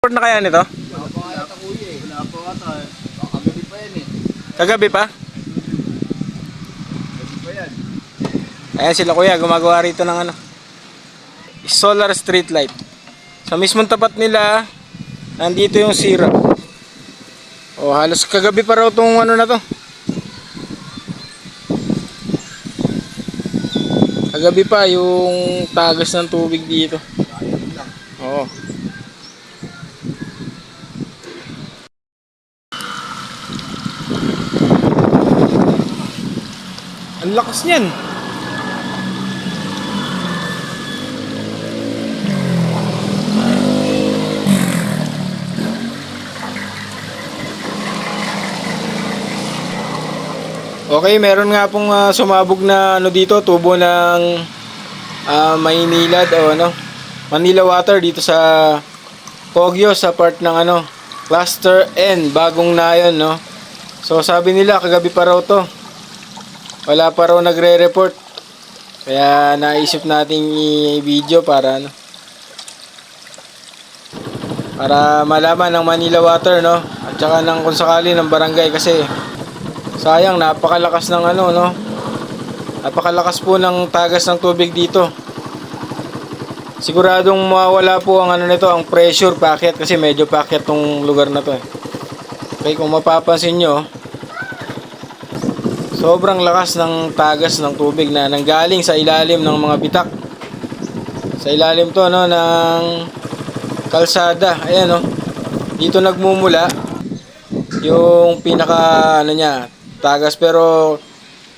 Report na kaya nito? Wala pa eh. Wala pa ata eh. Baka gabi pa yan. Kagabi pa? Gabi pa yan. Ayan sila kuya, gumagawa rito ng ano. Solar street light. Sa mismong tapat nila, nandito yung sira. O halos kagabi pa raw tong ano na to. Kagabi pa yung tagas ng tubig dito. Oo. Ang lakas niyan. Okay, meron nga pong ah, sumabog na ano dito, tubo ng ah, Maynilad o ano, Manila Water dito sa Pogyo sa part ng ano, Cluster N, bagong na yun, no. So sabi nila kagabi pa raw to. Wala pa raw nagre-report. Kaya naisip nating i-video para ano para malaman ng Manila Water, no. At saka ng kung sakali ng barangay kasi sayang napakalakas ng ano, no. Napakalakas po ng tagas ng tubig dito. Siguradong mawawala po ang ano nito, ang pressure packet kasi medyo packet tong lugar na to eh. Okay, kung mapapansin nyo, sobrang lakas ng tagas ng tubig na nanggaling sa ilalim ng mga bitak. Sa ilalim to no ng kalsada. Ayan no. Dito nagmumula yung pinaka ano niya, tagas pero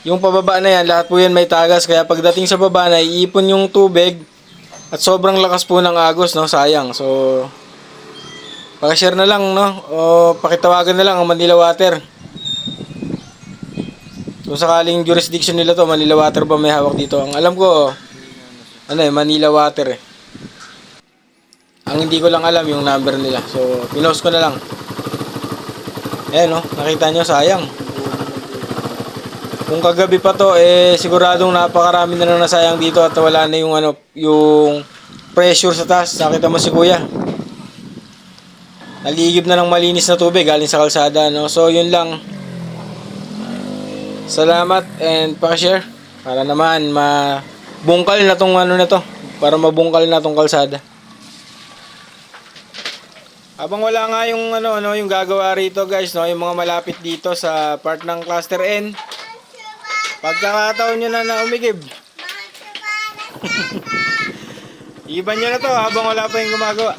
yung pababa na yan, lahat po yan may tagas kaya pagdating sa baba na iipon yung tubig at sobrang lakas po ng agos, no? Sayang. So, pakishare na lang, no? O pakitawagan na lang ang Manila Water. Kung sakaling jurisdiction nila to, Manila Water ba may hawak dito? Ang alam ko, ano eh, Manila Water eh. Ang hindi ko lang alam yung number nila. So, pinost ko na lang. Ayan, no? Nakita nyo, sayang. Kung kagabi pa to, eh siguradong napakarami na nang nasayang dito at wala na yung ano, yung pressure sa taas. Nakita mo si Kuya. Naligib na ng malinis na tubig galing sa kalsada, no? So, yun lang. Salamat and pa-share para naman mabungkal na tong ano na to. Para mabungkal na tong kalsada. Habang wala nga yung ano ano yung gagawa rito guys no yung mga malapit dito sa part ng cluster N Pagkakataon nyo na na umigib. Iban nyo na to habang wala pa yung gumagawa.